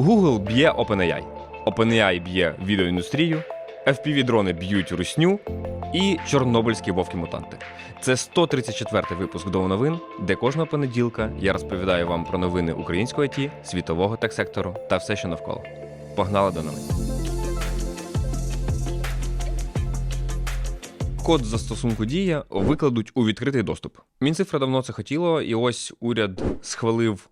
Google б'є OpenAI. OpenAI б'є відеоіндустрію, FPV-дрони б'ють русню і чорнобильські вовки-мутанти. Це 134-й випуск новин, де кожного понеділка я розповідаю вам про новини українського ІТ, світового техсектору та все, що навколо. Погнали до новин. Код застосунку дія викладуть у відкритий доступ. Мінцифра давно це хотіло, і ось уряд схвалив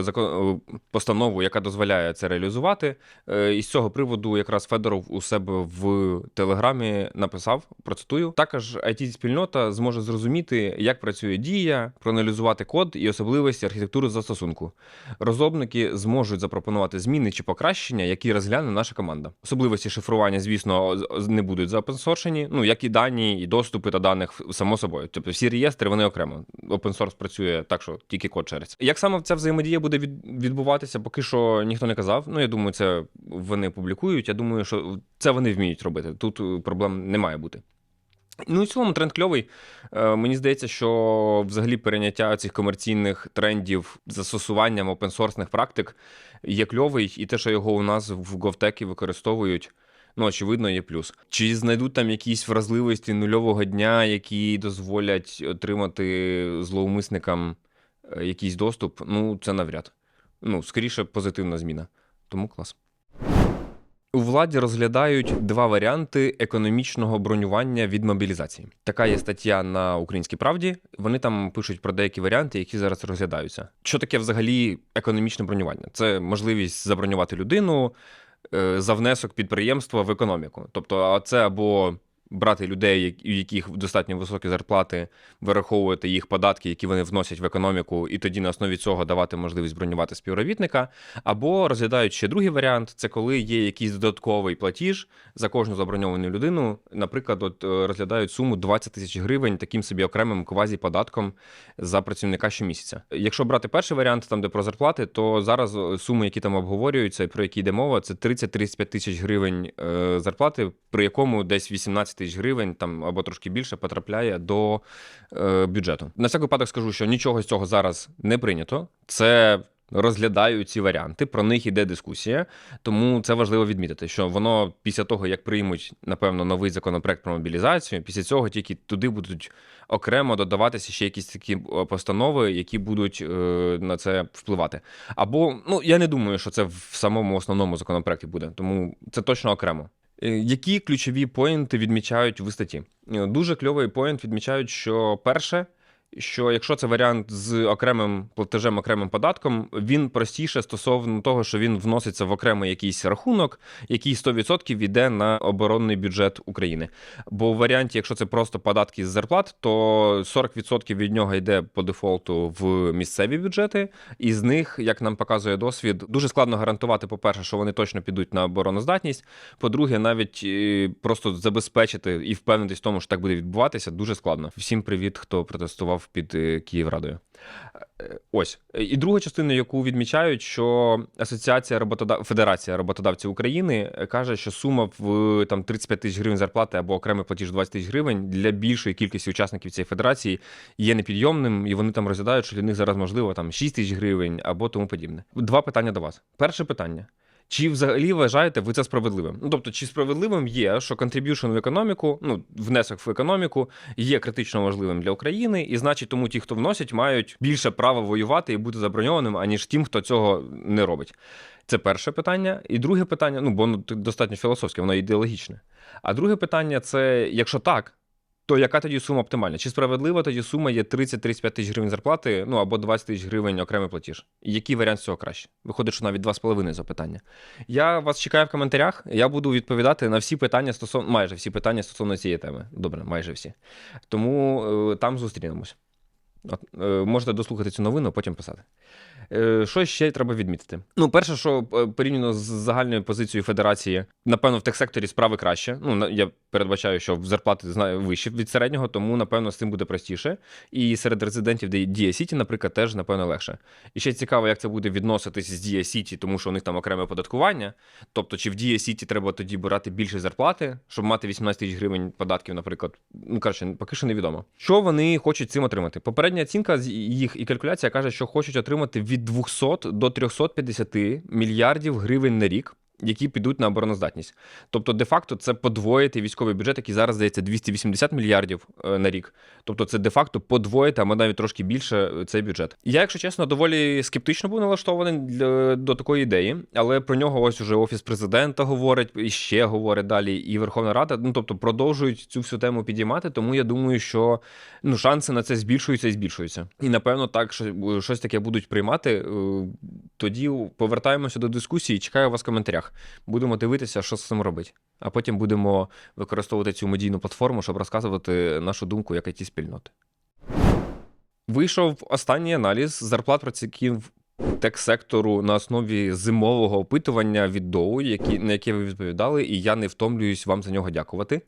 закон, е, постанову, яка дозволяє це реалізувати. Е, І з цього приводу якраз Федоров у себе в телеграмі написав, процитую. Також it спільнота зможе зрозуміти, як працює дія, проаналізувати код і особливості архітектури застосунку. Розробники зможуть запропонувати зміни чи покращення, які розгляне наша команда. Особливості шифрування, звісно, не будуть заопенсоршені, ну як і дані, і доступи до даних, само собою. Тобто всі реєстри вони окремо. Source працює так, що тільки код шериться. Як саме ця взаємодія буде відбуватися, поки що ніхто не казав. Ну я думаю, це вони публікують. Я думаю, що це вони вміють робити. Тут е, проблем не має бути. Ну і в цілому тренд кльовий. Е, Мені здається, що взагалі перейняття цих комерційних трендів застосуванням опенсорсних практик є кльовий, і те, що його у нас в GovTech використовують. Ну, очевидно, є плюс. Чи знайдуть там якісь вразливості нульового дня, які дозволять отримати злоумисникам якийсь доступ? Ну, це навряд. Ну, скоріше, позитивна зміна. Тому клас. У владі розглядають два варіанти економічного бронювання від мобілізації. Така є стаття на Українській правді. Вони там пишуть про деякі варіанти, які зараз розглядаються. Що таке взагалі економічне бронювання? Це можливість забронювати людину е, за внесок підприємства в економіку. Тобто, це або брати людей, у яких достатньо високі зарплати, вираховувати їх податки, які вони вносять в економіку, і тоді на основі цього давати можливість бронювати співробітника. Або розглядають ще другий варіант: це коли є якийсь додатковий платіж за кожну заброньовану людину. Наприклад, от е, розглядають суму 20 тисяч гривень таким собі окремим квазі-податком за працівника щомісяця. Якщо брати перший варіант, там де про зарплати, то зараз е, суми, які там обговорюються, про які йде мова, це 30-35 тисяч гривень е, зарплати, при якому десь 18 тисяч гривень там або трошки більше потрапляє до е, бюджету. На всяк випадок скажу, що нічого з цього зараз не прийнято. Це розглядають ці варіанти, про них іде дискусія. Тому це важливо відмітити, що воно після того, як приймуть, напевно, новий законопроект про мобілізацію, після цього тільки туди будуть окремо додаватися ще якісь такі е, постанови, які будуть е, на це впливати. Або ну я не думаю, що це в самому основному законопроекті буде, тому це точно окремо. Е, Які ключові поінти відмічають в статті? Е, Дуже кльовий поінт відмічають, що перше, що якщо це варіант з окремим платежем, окремим податком, він простіше стосовно того, що він вноситься в окремий якийсь рахунок, який 100% йде на оборонний бюджет України. Бо в варіанті, якщо це просто податки з зарплат, то 40% від нього йде по дефолту в місцеві бюджети, і з них, як нам показує досвід, дуже складно гарантувати, по-перше, що вони точно підуть на обороноздатність. По-друге, навіть е, просто забезпечити і впевнитись в тому, що так буде відбуватися, дуже складно. Всім привіт, хто протестував під е, Київрадою. Е, Ось і друга частина, яку відмічають, що Асоціація роботодав... Федерація роботодавців України е, каже, що сума в там 35 тисяч гривень зарплати або окремий платіж 20 тисяч гривень для більшої кількості учасників цієї федерації є непідйомним, і вони там розглядають, що для них зараз можливо там 6 тисяч гривень або тому подібне. Два питання до вас. Перше питання. Чи взагалі вважаєте ви це справедливим? Ну тобто, чи справедливим є, що контриб'юшн в економіку, ну внесок в економіку є критично важливим для України, і значить, тому ті, хто вносять, мають більше права воювати і бути заброньованим, аніж тим, хто цього не робить. Це перше питання. І друге питання, ну бо воно достатньо філософське, воно ідеологічне. А друге питання це якщо так. То яка тоді сума оптимальна? Чи справедлива тоді сума є 30-35 тисяч гривень зарплати, ну або 20 тисяч гривень окремий платіж? Який варіант з цього краще? Виходить, що навіть 2,5 запитання. Я вас чекаю в коментарях. Я буду відповідати на всі питання стосовно майже всі питання стосовно цієї теми. Добре, майже всі. Тому е, там зустрінемось. От, е, можете дослухати цю новину, а потім писати. Е, що ще треба відмітити? Ну, перше, що е, порівняно з загальною позицією федерації, напевно, в техсекторі справи краще. Ну, я передбачаю, що зарплати знаю вищі від середнього, тому напевно з цим буде простіше. І серед резидентів де Дія Сіті, наприклад, теж напевно легше. І ще цікаво, як це буде відноситись з Дія Сіті, тому що у них там окреме оподаткування. Тобто, чи в Дія Сіті треба тоді брати більше зарплати, щоб мати 18 тисяч гривень податків, наприклад. Ну коротше, поки що невідомо. Що вони хочуть цим отримати? Попередня оцінка їх і калькуляція каже, що хочуть отримати від 200 до 350 мільярдів гривень на рік. Які підуть на обороноздатність, тобто, де-факто, це подвоїти військовий бюджет, який зараз здається 280 мільярдів е, на рік. Тобто, це де-факто подвоїти, а навіть трошки більше е, цей бюджет. Я, якщо чесно, доволі скептично був налаштований для, до такої ідеї, але про нього ось уже офіс президента говорить і ще говорить далі, і Верховна Рада. Ну тобто продовжують цю всю тему підіймати. Тому я думаю, що ну шанси на це збільшуються і збільшуються. І напевно, так що щось таке будуть приймати. Е, тоді повертаємося до дискусії. Чекаю вас в коментарях. Будемо дивитися, що з цим робити. А потім будемо використовувати цю медійну платформу, щоб розказувати нашу думку як it спільноти. Вийшов останній аналіз зарплат працівників тек-сектору на основі зимового опитування від Доу, які, на яке ви відповідали, і я не втомлююсь вам за нього дякувати.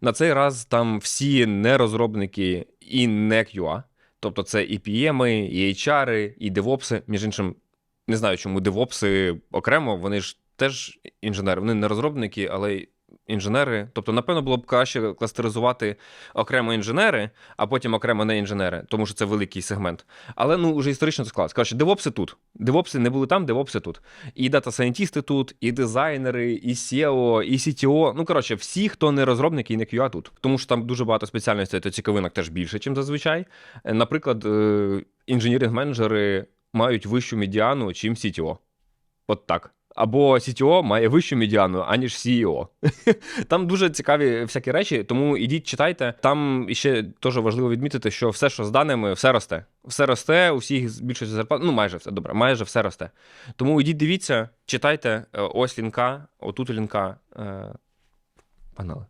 На цей раз там всі не розробники і не QA, тобто це і PM, і HR, і DevOps. Між іншим, не знаю, чому DevOps окремо, вони ж теж інженери. Вони не розробники, але інженери. Тобто, напевно, було б краще кластеризувати окремо інженери, а потім окремо не інженери, тому що це великий сегмент. Але ну вже історично це склалось. Коротше, девопси тут. Девопси не були там, девопси тут. І дата-сайентісти тут, і дизайнери, і SEO, і CTO. Ну, коротше, всі, хто не розробники і не QA тут. Тому що там дуже багато спеціальностей, то цікавинок теж більше, ніж зазвичай. Наприклад, е, інженіринг-менеджери мають вищу медіану, чим CTO. От так або CTO має вищу медіану, аніж CEO. Там дуже цікаві всякі речі, тому ідіть, читайте. Там ще теж важливо відмітити, що все, що з даними, все росте. Все росте, у всіх більшості зарплат, ну майже все добре, майже все росте. Тому ідіть, дивіться, читайте. Е, ось лінка, отут лінка. Е, погнали.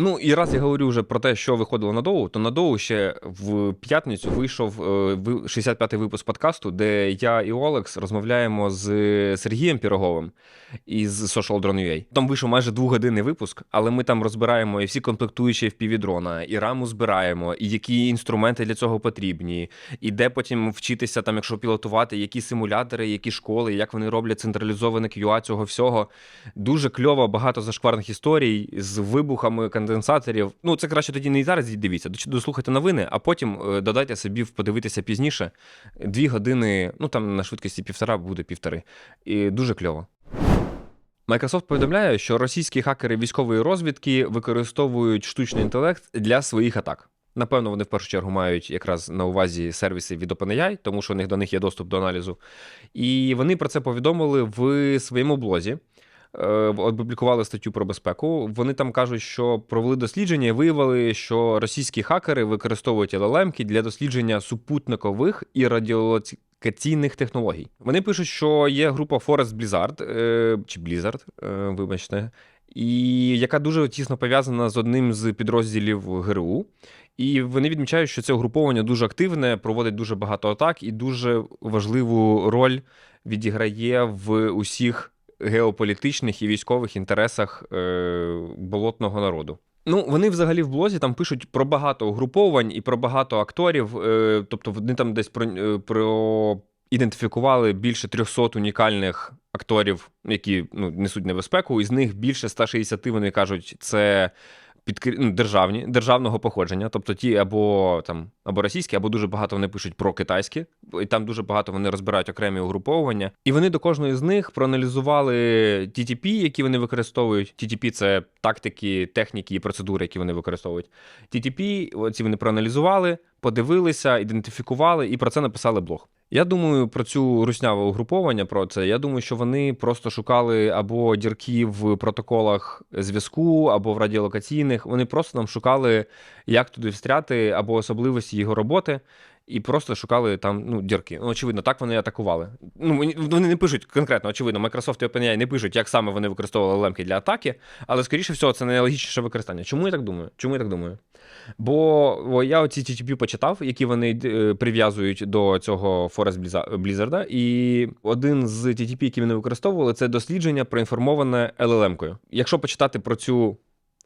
Ну і раз я говорю вже про те, що виходило на доу, то на доу ще в п'ятницю вийшов 65-й е, випуск подкасту, де я і Олекс розмовляємо з Сергієм Піроговим із Social Drone. Там вийшов майже двогодинний випуск, але ми там розбираємо і всі комплектуючі в півідрона, і раму збираємо, і які інструменти для цього потрібні, і де потім вчитися, там, якщо пілотувати, які симулятори, які школи, як вони роблять централізоване QA цього всього. Дуже кльово, багато зашкварних історій з вибухами конденсаторів. Ну, це краще тоді не і зараз дивіться, дослухайте новини, а потім е, додайте собі подивитися пізніше. Дві години, ну там на швидкості півтора буде півтори. І дуже кльово. Microsoft повідомляє, що російські хакери військової розвідки використовують штучний інтелект для своїх атак. Напевно, вони в першу чергу мають якраз на увазі сервіси від OpenAI, тому що у них до них є доступ до аналізу. І вони про це повідомили в своєму блозі. Е, опублікували статтю про безпеку. Вони там кажуть, що провели дослідження і виявили, що російські хакери використовують LLM для дослідження супутникових і радіолокаційних технологій. Вони пишуть, що є група Forest Blizzard, е, чи Blizzard, е, вибачте, і яка дуже тісно пов'язана з одним з підрозділів ГРУ. І вони відмічають, що це угруповання дуже активне, проводить дуже багато атак і дуже важливу роль відіграє в усіх геополітичних і військових інтересах е, болотного народу. Ну, вони взагалі в блозі там пишуть про багато угруповань і про багато акторів. Е, тобто вони там десь про, е, про ідентифікували більше 300 унікальних акторів, які ну, несуть небезпеку. Із них більше 160 вони кажуть, це під ну, державні державного походження, тобто ті або там або російські, або дуже багато вони пишуть про китайські, і там дуже багато вони розбирають окремі угруповування. І вони до кожної з них проаналізували TTP, які вони використовують. TTP – це тактики, техніки і процедури, які вони використовують. TTP, оці вони проаналізували, подивилися, ідентифікували і про це написали блог. Я думаю про цю русняве угруповання про це. Я думаю, що вони просто шукали або дірки в протоколах зв'язку, або в радіолокаційних. Вони просто там шукали, як туди встряти, або особливості його роботи і просто шукали там ну, дірки. Ну, очевидно, так вони атакували. Ну, Вони не пишуть конкретно, очевидно, Microsoft і OpenAI не пишуть, як саме вони використовували лемки для атаки, але, скоріше всього, це найлогічніше використання. Чому я так думаю? Чому я так думаю? Бо я оці TTP почитав, які вони е, прив'язують до цього Forest Blizzard, і один з TTP, які вони використовували, це дослідження проінформоване LLM-кою. Якщо почитати про цю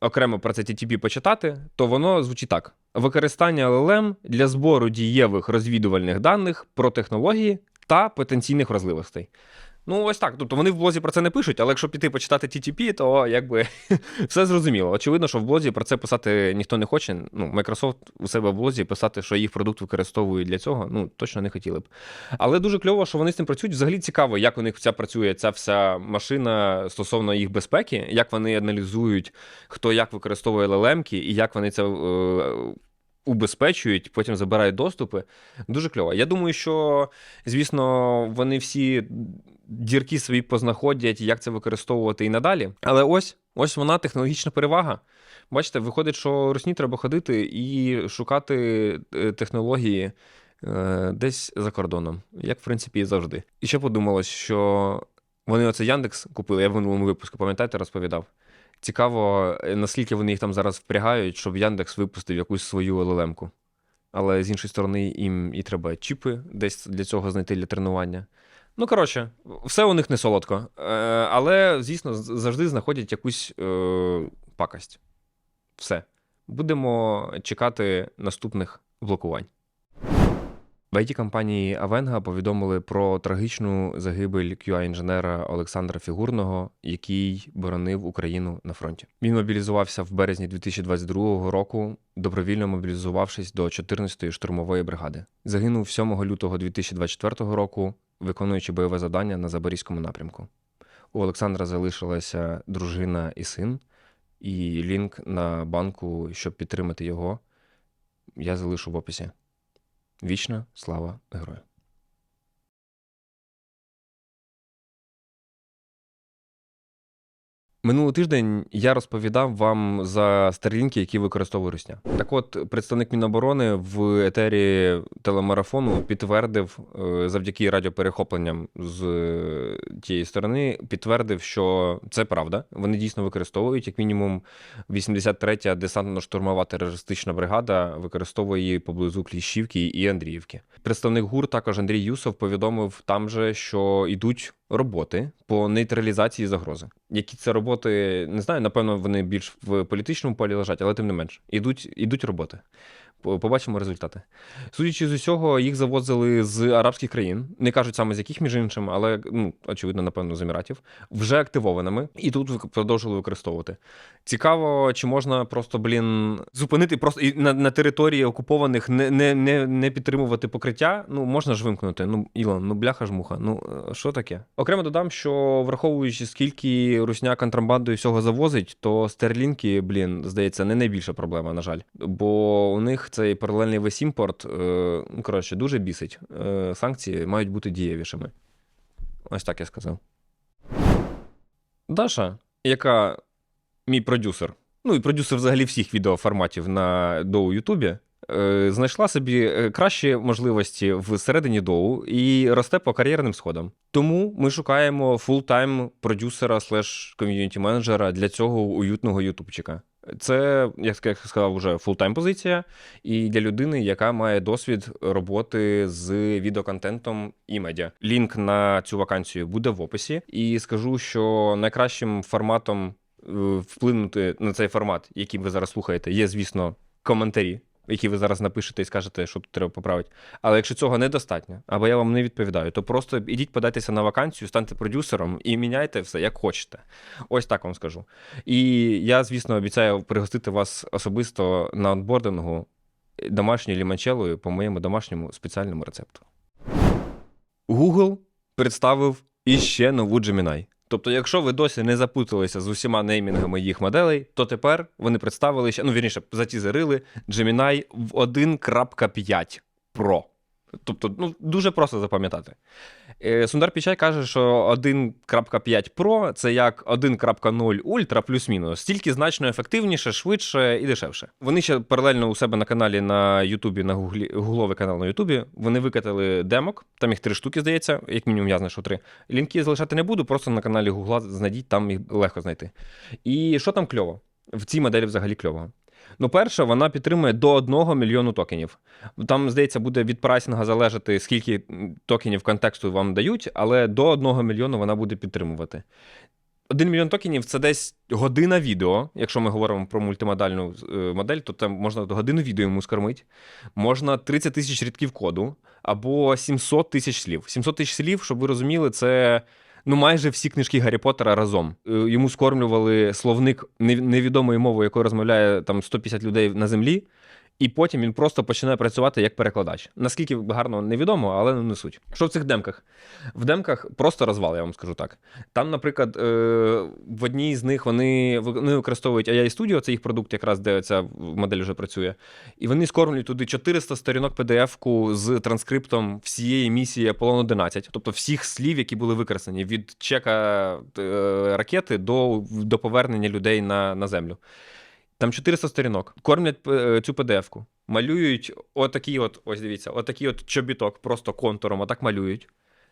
окремо про це TTP почитати, то воно звучить так: використання LLM для збору дієвих розвідувальних даних про технології та потенційних вразливостей. Ну, ось так. Тобто вони в блозі про це не пишуть, але якщо піти почитати TTP, то якби все зрозуміло. Очевидно, що в блозі про це писати ніхто не хоче. Ну, Microsoft у себе в блозі писати, що їх продукт використовують для цього, ну точно не хотіли б. Але дуже кльово, що вони з цим працюють. Взагалі цікаво, як у них ця працює ця вся машина стосовно їх безпеки, як вони аналізують, хто як використовує LLM-ки і як вони це. Е- Убезпечують, потім забирають доступи. Дуже кльово. Я думаю, що, звісно, вони всі дірки свої познаходять, як це використовувати і надалі. Але ось ось вона технологічна перевага. Бачите, виходить, що русні треба ходити і шукати е, технології е, десь за кордоном, як в принципі і завжди. І ще подумалось, що вони оце Яндекс купили. Я в минулому випуску, пам'ятаєте, розповідав. Цікаво, е, наскільки вони їх там зараз впрягають, щоб Яндекс випустив якусь свою LLM-ку. Але з іншої сторони, їм і треба чіпи десь для цього знайти для тренування. Ну, коротше, все у них не солодко. Е, але, звісно, завжди знаходять якусь е, пакость. Все. Будемо чекати наступних блокувань. В it компанії Авенга повідомили про трагічну загибель QA-інженера Олександра Фігурного, який боронив Україну на фронті. Він мобілізувався в березні 2022 року, добровільно мобілізувавшись до 14-ї штурмової бригади. Загинув 7 лютого 2024 року, виконуючи бойове завдання на Запорізькому напрямку. У Олександра залишилася дружина і син, і лінк на банку, щоб підтримати його, я залишу в описі. Вічна слава герою! Минулий тиждень я розповідав вам за старлінки, які використовує Русня. Так от, представник Міноборони в етері телемарафону підтвердив е, завдяки радіоперехопленням з е, тієї сторони, підтвердив, що це правда. Вони дійсно використовують, як мінімум, 83-я десантно-штурмова терористична бригада використовує її поблизу Кліщівки і Андріївки. Представник ГУР також Андрій Юсов повідомив там же, що йдуть роботи по нейтралізації загрози. Які це роботи, не знаю, напевно, вони більш в політичному полі лежать, але тим не менш, ідуть, ідуть роботи. Побачимо результати. Судячи з усього, їх завозили з арабських країн, не кажуть саме з яких, між іншим, але ну, очевидно, напевно, з Еміратів, вже активованими, і тут продовжили використовувати. Цікаво, чи можна просто, блін, зупинити просто і на на території окупованих не не, не, не підтримувати покриття. Ну, можна ж вимкнути. Ну, Ілон, ну бляха ж муха. Ну що таке? Окремо додам, що враховуючи, скільки русня контрабандою всього завозить, то стерлінки, блін, здається, не найбільша проблема, на жаль. Бо у них цей паралельний весь імпорт, е, ну, коротше, дуже бісить. Е, санкції мають бути дієвішими. Ось так я сказав. Даша, яка мій продюсер, ну і продюсер взагалі всіх відеоформатів на доу Ютубі, е, знайшла собі кращі можливості всередині доу і росте по кар'єрним сходам. Тому ми шукаємо фултайм продюсера слеш ком'юніті менеджера для цього уютного ютубчика. Це, як я сказав, вже фултайм позиція, і для людини, яка має досвід роботи з відеоконтентом і медіа. Лінк на цю вакансію буде в описі. І скажу, що найкращим форматом е, вплинути на цей формат, який ви зараз слухаєте, є, звісно, коментарі які ви зараз напишете і скажете, що тут треба поправити. Але якщо цього недостатньо, або я вам не відповідаю, то просто ідіть, подайтеся на вакансію, станьте продюсером і міняйте все, як хочете. Ось так вам скажу. І я, звісно, обіцяю пригостити вас особисто на онбордингу домашньою ліманчелою по моєму домашньому спеціальному рецепту. Google представив іще нову Gemini. Тобто, якщо ви досі не запуталися з усіма неймінгами їх моделей, то тепер вони представили ще, ну вірніше, затізерили Gemini в 1.5 Pro. Тобто, ну, дуже просто запам'ятати. Е, Сундар Пічай каже, що 1.5 Pro це як 1.0 Ultra плюс-мінус, стільки значно ефективніше, швидше і дешевше. Вони ще паралельно у себе на каналі на Ютубі, на гуглі, гугловий канал на Ютубі, вони викатали демок, там їх три штуки, здається, як мінімум я знайшов три. Лінки залишати не буду, просто на каналі Гугла знайдіть, там їх легко знайти. І що там кльово? В цій моделі взагалі кльово. Ну, перше, вона підтримує до 1 мільйону токенів. Там, здається, буде від прайсинга залежати, скільки токенів контексту вам дають, але до 1 мільйону вона буде підтримувати. 1 мільйон токенів це десь година відео. Якщо ми говоримо про мультимодальну е, модель, то там можна годину відео йому скормити. Можна 30 тисяч рядків коду або 700 тисяч слів. 700 тисяч слів, щоб ви розуміли, це ну майже всі книжки Гаррі Поттера разом. Е, Йому скормлювали словник невідомої мови, якою розмовляє там 150 людей на землі. І потім він просто починає працювати як перекладач. Наскільки гарно невідомо, але не суть. Що в цих демках? В демках просто розвал, я вам скажу так. Там, наприклад, е, в одній з них вони, вони використовують AI Studio, це їх продукт, якраз де ця модель вже працює. І вони скормлюють туди 400 сторінок PDF-ку з транскриптом всієї місії Аполлон 11, тобто всіх слів, які були використані від чека е, ракети до, до повернення людей на, на землю. Там 400 сторінок. Кормлять е, цю PDF-ку. Малюють отакий от, ось дивіться, отакий от чобіток, просто контуром, отак малюють.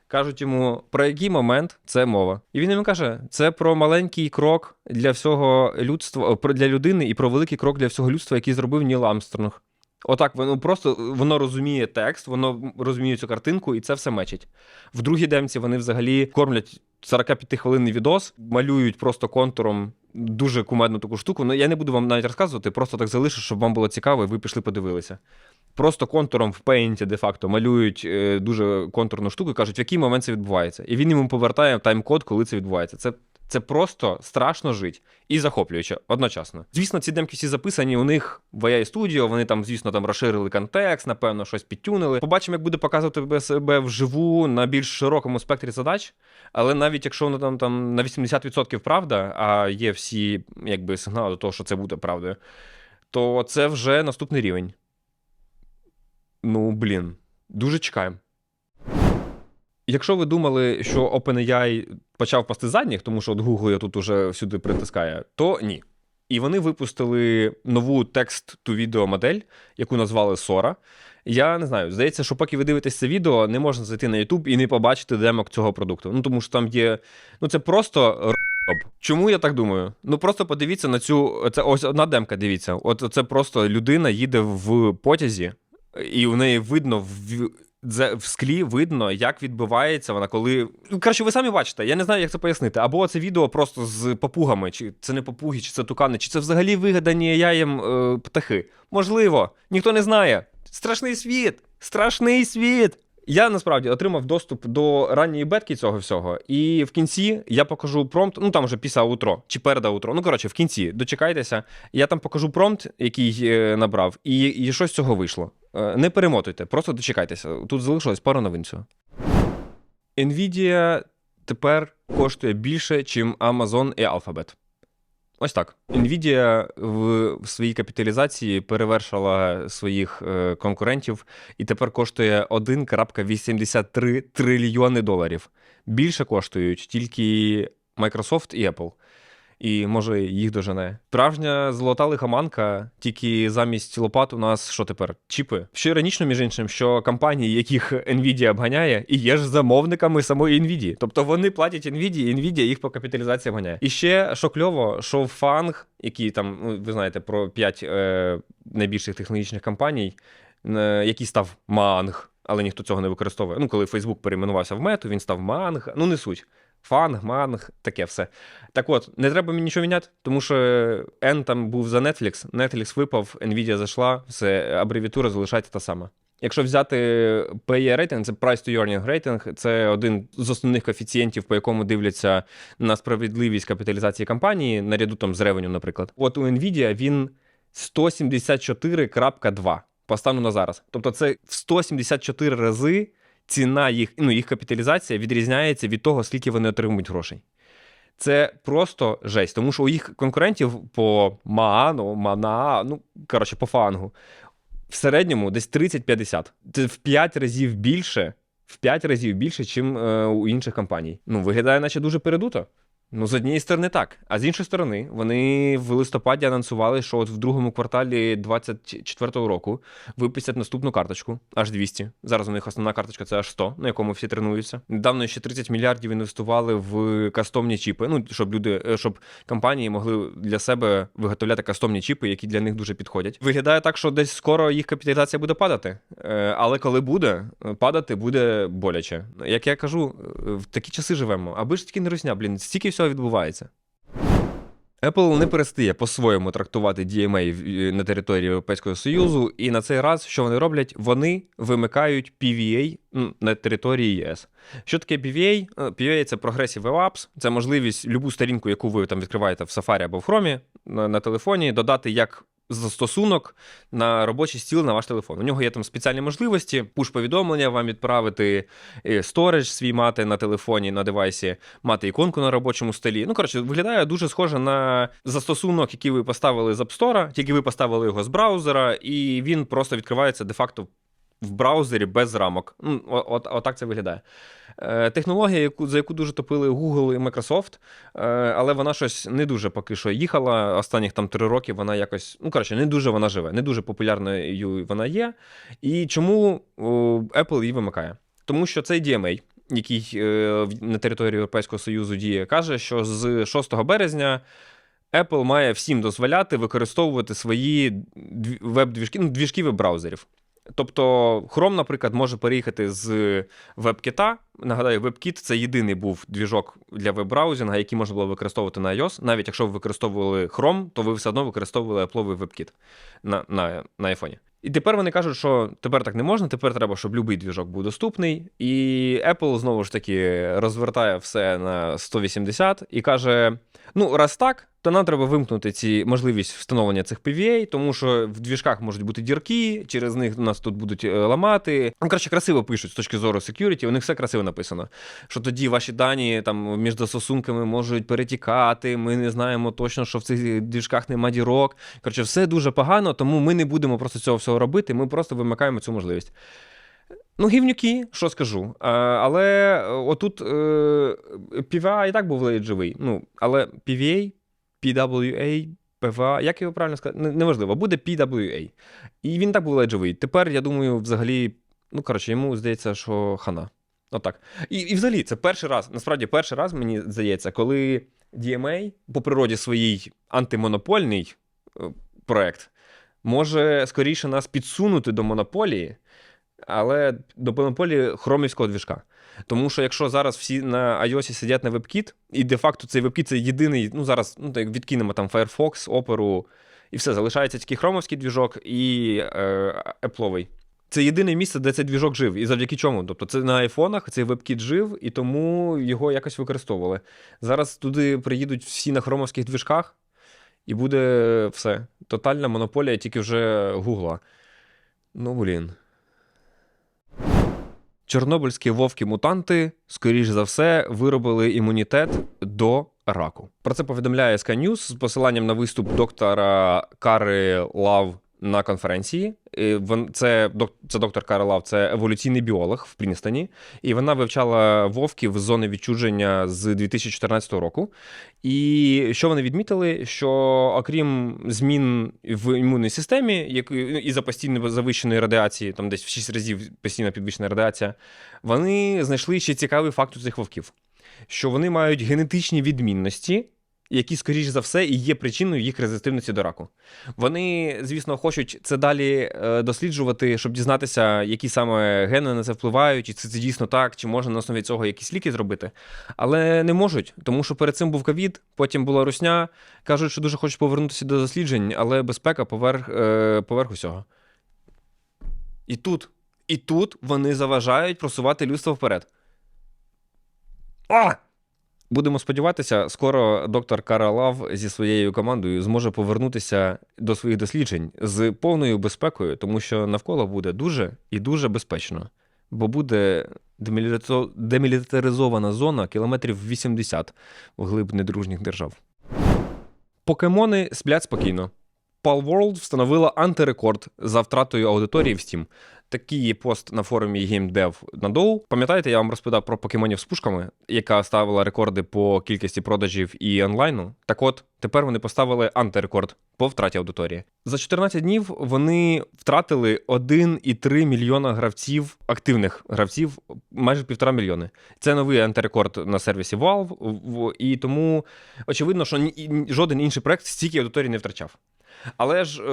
Кажуть йому, про який момент це мова. І він їм каже: це про маленький крок для всього людства, про- для людини і про великий крок для всього людства, який зробив Ніл Амстронг. Отак, воно просто воно розуміє текст, воно розуміє цю картинку, і це все мечить. В другій демці вони взагалі кормлять 45-хвилинний відос, малюють просто контуром дуже кумедну таку штуку. Ну, я не буду вам навіть розказувати, просто так залишу, щоб вам було цікаво, і ви пішли подивилися. Просто контуром в Paint де-факто малюють е, дуже контурну штуку і кажуть, в який момент це відбувається. І він йому повертає тайм-код, коли це відбувається. Це, це просто страшно жить і захоплююче одночасно. Звісно, ці демки всі записані у них в AI Studio, вони там, звісно, там розширили контекст, напевно, щось підтюнили. Побачимо, як буде показувати себе- вживу на більш широкому спектрі задач. Але навіть якщо воно там, там на 80% правда, а є всі якби, сигнали до того, що це буде правдою, то це вже наступний рівень. Ну, блін, дуже чекаємо. Якщо ви думали, що OpenAI почав пасти задніх, тому що от Google я тут уже всюди притискає, то ні. І вони випустили нову текст-to-відео модель, яку назвали Sora. Я не знаю, здається, що поки ви дивитесь це відео, не можна зайти на YouTube і не побачити демок цього продукту. Ну тому що там є. Ну це просто. Чому я так думаю? Ну просто подивіться на цю. Це ось одна демка, дивіться. От це просто людина їде в потязі, і в неї видно в. В склі видно, як відбувається вона, коли. Ну, Коротше, ви самі бачите, я не знаю, як це пояснити. Або це відео просто з попугами, чи це не попуги, чи це тукани, чи це взагалі вигадані яєм е, птахи. Можливо, ніхто не знає. Страшний світ! Страшний світ! Я насправді отримав доступ до ранньої бетки цього всього, і в кінці я покажу промпт. Ну там вже після утро чи перед утро. Ну коротше, в кінці дочекайтеся. Я там покажу промпт, який е, набрав, і, і що з цього вийшло. Е, Не перемотуйте, просто дочекайтеся. Тут залишилось пару новин цього. Nvidia тепер коштує більше, ніж Amazon і Alphabet. Ось так. Nvidia в, в своїй капіталізації перевершила своїх е, конкурентів і тепер коштує 1,83 трильйони доларів. Більше коштують тільки Microsoft і Apple. І може їх дожене. Справжня золота лихоманка, тільки замість лопат у нас що тепер? Чіпи. Ще іронічно, між іншим, що компанії, яких Nvidia обганяє, і є ж замовниками самої Nvidia. Тобто вони платять Nvidia, і Nvidia їх по капіталізації обганяє. І ще що кльово, що Фанг, який там, ну, ви знаєте, про 5 е, найбільших технологічних компаній, е, який став Манг, але ніхто цього не використовує. Ну, коли Facebook перейменувався в мету, він став Манг. Ну, не суть. Фанг, манг, таке все. Так от, не треба мені нічого міняти, тому що N там був за Netflix, Netflix випав, Nvidia зайшла, все, абревіатура залишається та сама. Якщо взяти PE рейтинг, це Price to Earning рейтинг, це один з основних коефіцієнтів, по якому дивляться на справедливість капіталізації компанії, наряду там з ревеню, наприклад. От у Nvidia він 174.2 по стану на зараз. Тобто це в 174 рази ціна їх, ну, їх капіталізація відрізняється від того, скільки вони отримують грошей. Це просто жесть, тому що у їх конкурентів по Маану, Мана, ну, коротше, по фангу, в середньому десь 30-50. Це в 5 разів більше, в 5 разів більше, ніж е, у інших компаній. Ну, виглядає, наче дуже передуто. Ну, з однієї сторони, так. А з іншої сторони, вони в листопаді анонсували, що от в другому кварталі 2024 року випустять наступну карточку, аж 200. Зараз у них основна карточка це аж 100, на якому всі тренуються. Недавно ще 30 мільярдів інвестували в кастомні чіпи. Ну, щоб люди, е, щоб компанії могли для себе виготовляти кастомні чіпи, які для них дуже підходять. Виглядає так, що десь скоро їх капіталізація буде падати. Е, Але коли буде, е, падати буде боляче. Як я кажу, в такі часи живемо. Аби ж таки не русня, блін, стільки всього відбувається. Apple не перестає по-своєму трактувати DMA е, на території Європейського Союзу, і на цей раз, що вони роблять? Вони вимикають PVA на території ЄС. Що таке PVA? Е, PVA – це Progressive Web Apps, це можливість любу сторінку, яку ви там відкриваєте в Safari або в Chrome на, на телефоні, додати як застосунок на робочий стіл на ваш телефон. У нього є там спеціальні можливості, пуш-повідомлення вам відправити, сторідж свій мати на телефоні, на девайсі, мати іконку на робочому столі. Ну, коротше, виглядає дуже схоже на застосунок, який ви поставили з App Store, тільки ви поставили його з браузера, і він просто відкривається де-факто в браузері без рамок. Ну, о- от, отак це виглядає. Е, Технологія, яку, за яку дуже топили Google і Microsoft, е, але вона щось не дуже поки що їхала. Останніх там три роки вона якось, ну коротше, не дуже вона живе, не дуже популярною вона є. І чому Apple її вимикає? Тому що цей DMA, який е, на території Європейського Союзу діє, каже, що з 6 березня. Apple має всім дозволяти використовувати свої веб-двіжки, ну, двіжки веб-браузерів. Тобто Chrome, наприклад, може переїхати з WebKit. Нагадаю, WebKit це єдиний був двіжок для веб-браузінга, який можна було використовувати на iOS. Навіть якщо ви використовували Chrome, то ви все одно використовували Apple'овий WebKit на, на, на iPhone. І тепер вони кажуть, що тепер так не можна, тепер треба, щоб будь-який двіжок був доступний. І Apple знову ж таки розвертає все на 180 і каже: ну, раз так, то нам треба вимкнути ці можливість встановлення цих PVA, тому що в двіжках можуть бути дірки, через них нас тут будуть е, ламати. Ну, коротше, красиво пишуть з точки зору security, у них все красиво написано. Що тоді ваші дані там між застосунками можуть перетікати. Ми не знаємо точно, що в цих двіжках нема дірок. Коротше, все дуже погано, тому ми не будемо просто цього всього робити. Ми просто вимикаємо цю можливість. Ну, гівнюки, що скажу. А, але е, отут е, PVA і так був ледь живий. Ну, але PVA, PWA, PVA, як його правильно сказати? Неважливо, буде PWA. І він так був ледь живий. Тепер, я думаю, взагалі, ну, коротше, йому здається, що хана. Отак. І, і взагалі, це перший раз, насправді, перший раз, мені здається, коли DMA по природі своїй антимонопольний е, проект може скоріше нас підсунути до монополії, але до монополії хромівського двіжка. Тому що якщо зараз всі на iOS сидять на WebKit, і де-факто цей WebKit це єдиний, ну зараз ну, так відкинемо там Firefox, Opera, і все, залишається тільки хромовський двіжок і е, Apple'овий. Це єдине місце, де цей двіжок жив. І завдяки чому? Тобто це на айфонах цей WebKit жив, і тому його якось використовували. Зараз туди приїдуть всі на хромовських двіжках, і буде все. Тотальна монополія тільки вже Гугла. Ну, блін. Чорнобильські вовки-мутанти, скоріш за все, виробили імунітет до раку. Про це повідомляє Sky News з посиланням на виступ доктора Кари Лав на конференції. Це, це доктор Кара Лав, це еволюційний біолог в Прінстоні, і вона вивчала вовків з зони відчуження з 2014 року. І що вони відмітили? Що окрім змін в імунній системі, і за постійно завищеної радіації, там десь в 6 разів постійно підвищена радіація, вони знайшли ще цікавий факт у цих вовків, що вони мають генетичні відмінності. Які, скоріш за все, і є причиною їх резистивності до раку. Вони, звісно, хочуть це далі е, досліджувати, щоб дізнатися, які саме гени на це впливають, чи це, це дійсно так, чи можна на основі цього якісь ліки зробити. Але не можуть, тому що перед цим був ковід, потім була русня. Кажуть, що дуже хочуть повернутися до досліджень, але безпека поверх, е, поверх усього. І тут, і тут вони заважають просувати людство вперед. А! Будемо сподіватися, скоро доктор Кара Лав зі своєю командою зможе повернутися до своїх досліджень з повною безпекою, тому що навколо буде дуже і дуже безпечно, бо буде демілітаризована зона кілометрів 80 вглиб недружніх держав. Покемони сплять спокійно. Palworld встановила антирекорд за втратою аудиторії в Steam. Такий є пост на форумі GameDev на Доу. Пам'ятаєте, я вам розповідав про покемонів з пушками, яка ставила рекорди по кількості продажів і онлайну. Так от, тепер вони поставили антирекорд по втраті аудиторії. За 14 днів вони втратили 1,3 мільйона гравців, активних гравців, майже півтора мільйони. Це новий антирекорд на сервісі Valve, і тому очевидно, що жоден інший проект стільки аудиторії не втрачав. Але ж е,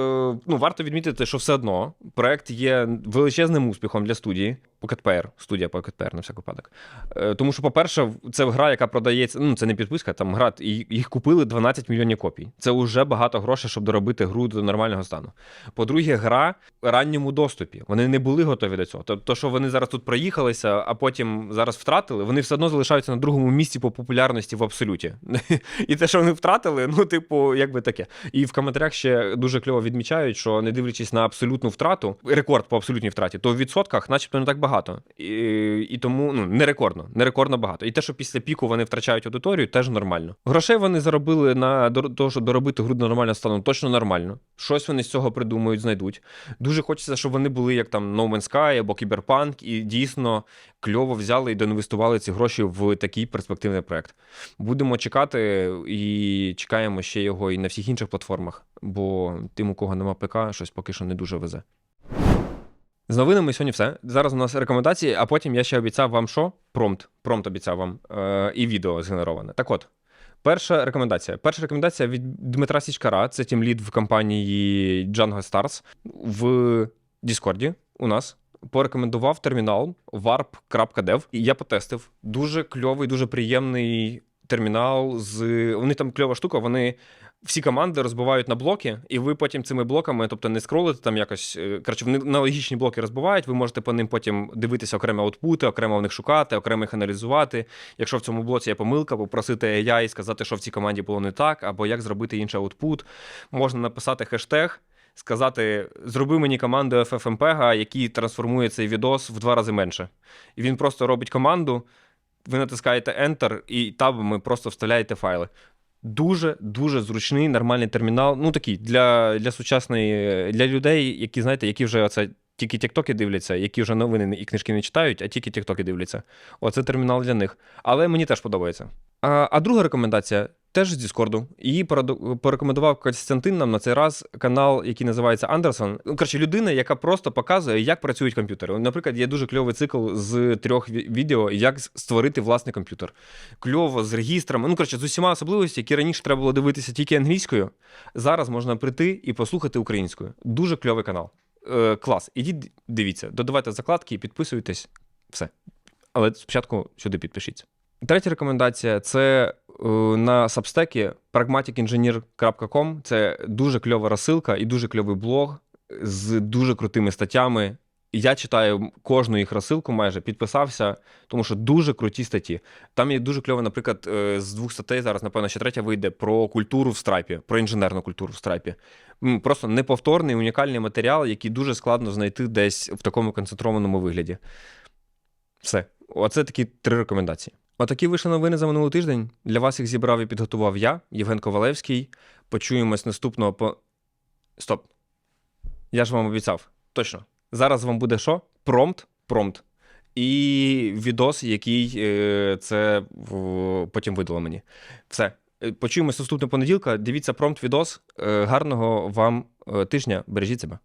ну, варто відмітити, що все одно проект є величезним успіхом для студії. Pocket Pair, студія Pocket Pair, на всяк випадок. Е, Тому що, по-перше, це гра, яка продається. Ну, це не підписка, там гра, їх купили 12 мільйонів копій. Це вже багато грошей, щоб доробити гру до нормального стану. По-друге, гра в ранньому доступі. Вони не були готові до цього. Тобто, що вони зараз тут проїхалися, а потім зараз втратили, вони все одно залишаються на другому місці по популярності в абсолюті. І те, що вони втратили, ну, типу, як би таке. І в коментарях ще дуже кльово відмічають, що не дивлячись на абсолютну втрату, рекорд по абсолютній втраті, то в відсотках, начебто, не так багато. І, і тому ну, не рекордно, не рекордно багато. І те, що після піку вони втрачають аудиторію, теж нормально. Грошей вони заробили на того, щоб доробити гру до нормального стану, точно нормально. Щось вони з цього придумають, знайдуть. Дуже хочеться, щоб вони були як там No Man's Sky або Cyberpunk, і дійсно кльово взяли і доінвестували ці гроші в такий перспективний проект. Будемо чекати і чекаємо ще його і на всіх інших платформах, бо тим, у кого нема ПК, щось поки що не дуже везе. З новинами сьогодні все. Зараз у нас рекомендації, а потім я ще обіцяв вам що? Промпт. Промпт обіцяв вам. Е, і відео згенероване. Так от. Перша рекомендація. Перша рекомендація від Дмитра Січкара, це тімлід в компанії Django Stars в Діскорді у нас. Порекомендував термінал warp.dev. І я потестив. Дуже кльовий, дуже приємний термінал. з Вони там кльова штука. Вони всі команди розбивають на блоки, і ви потім цими блоками, тобто не скролите там якось. е, Коротше, вони на логічні блоки розбивають. Ви можете по ним потім дивитися окремі аутпути, окремо в них шукати, окремо їх аналізувати. Якщо в цьому блоці є помилка, попросити AI і сказати, що в цій команді було не так, або як зробити інший аутпут. Можна написати хештег. Сказати, зроби мені команду FFmpeg, який трансформує цей відос в два рази менше. І він просто робить команду, ви натискаєте Enter і табами просто вставляєте файли. Дуже дуже зручний, нормальний термінал. Ну такий для, для сучасної, для людей, які знаєте, які вже оце тільки тіктоки дивляться, які вже новини і книжки не читають, а тільки тіктоки дивляться. Оце термінал для них. Але мені теж подобається. А, а друга рекомендація теж з Діскорду. Її порекомендував Костянтин нам на цей раз канал, який називається Андерсон. Ну, коротше, людина, яка просто показує, як працюють комп'ютери. Наприклад, є дуже кльовий цикл з трьох відео, як створити власний комп'ютер. Кльово, з регістрами. Ну, коротше, з усіма особливостями, які раніше треба було дивитися тільки англійською. Зараз можна прийти і послухати українською. Дуже кльовий канал. Е, клас. Ідіть, дивіться, додавайте закладки і підписуйтесь. Все. Але спочатку сюди підпишіться. Третя рекомендація це на сабстекі pragmaticengineer.com. Це дуже кльова розсилка і дуже кльовий блог з дуже крутими статтями. Я читаю кожну їх розсилку, майже підписався, тому що дуже круті статті. Там є дуже кльово, наприклад, е, з двох статей зараз, напевно, ще третя вийде про культуру в страйпі, про інженерну культуру в страйпі. Просто неповторний, унікальний матеріал, який дуже складно знайти десь в такому концентрованому вигляді. Все. Оце такі три рекомендації. Отакі вийшли новини за минулий тиждень. Для вас їх зібрав і підготував я, Євген Ковалевський. Почуємось наступного по. Стоп. Я ж вам обіцяв. Точно. Зараз вам буде що? Промпт. Промпт. І відос, який е, це потім видало мені. Все. Е, Почуємось наступного понеділка. Дивіться промпт відос. Е, гарного вам тижня. Бережіть себе.